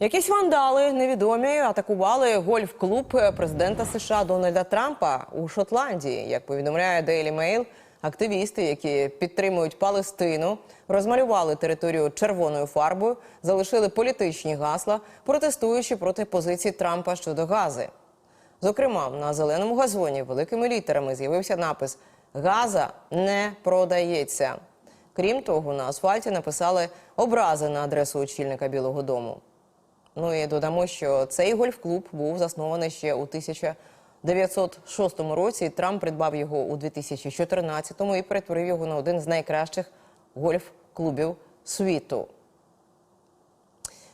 Якісь вандали невідомі атакували гольф-клуб президента США Дональда Трампа у Шотландії. Як повідомляє Daily Mail, активісти, які підтримують Палестину, розмалювали територію червоною фарбою, залишили політичні гасла, протестуючи проти позиції Трампа щодо гази. Зокрема, на зеленому газоні великими літерами з'явився напис Газа не продається. Крім того, на асфальті написали образи на адресу очільника Білого Дому. Ну і додамо, що цей гольф-клуб був заснований ще у 1906 році. Трамп придбав його у 2014-му і перетворив його на один з найкращих гольф-клубів світу.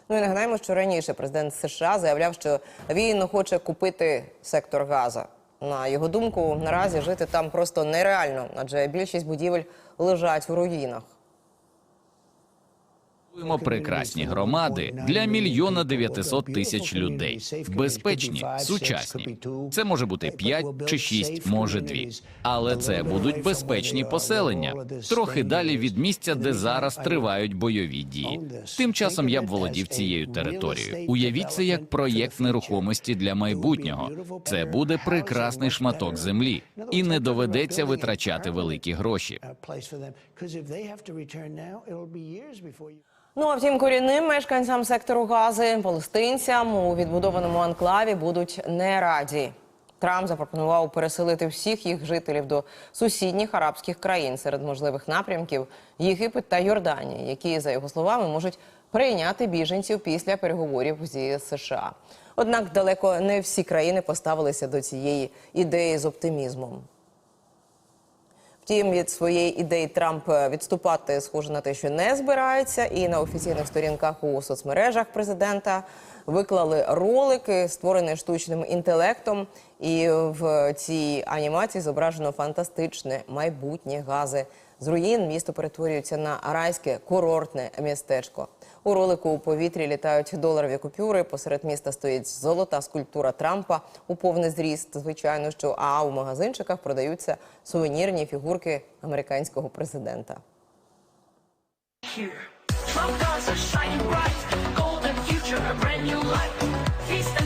Ну і нагадаємо, що раніше президент США заявляв, що він хоче купити сектор Газа. На його думку, наразі жити там просто нереально, адже більшість будівель лежать у руїнах. Будуємо прекрасні громади для мільйона дев'ятисот тисяч людей. Безпечні, сучасні. Це може бути п'ять чи шість, може дві. Але це будуть безпечні поселення, трохи далі від місця, де зараз тривають бойові дії. Тим часом я б володів цією територією. Уявіть це як проєкт нерухомості для майбутнього. Це буде прекрасний шматок землі, і не доведеться витрачати великі гроші. Ну а втім, корінним мешканцям сектору Гази, палестинцям у відбудованому анклаві будуть не раді. Трамп запропонував переселити всіх їх жителів до сусідніх арабських країн серед можливих напрямків Єгипет та Йорданія, які, за його словами, можуть прийняти біженців після переговорів зі США. Однак далеко не всі країни поставилися до цієї ідеї з оптимізмом. Втім, від своєї ідеї Трамп відступати схоже на те, що не збирається, і на офіційних сторінках у соцмережах президента виклали ролики, створені штучним інтелектом. І в цій анімації зображено фантастичне майбутнє гази. З руїн місто перетворюється на райське курортне містечко. У ролику у повітрі літають доларові купюри. Посеред міста стоїть золота скульптура Трампа у повний зріст. Звичайно, що а у магазинчиках продаються сувенірні фігурки американського президента. picture a brand new life. Feast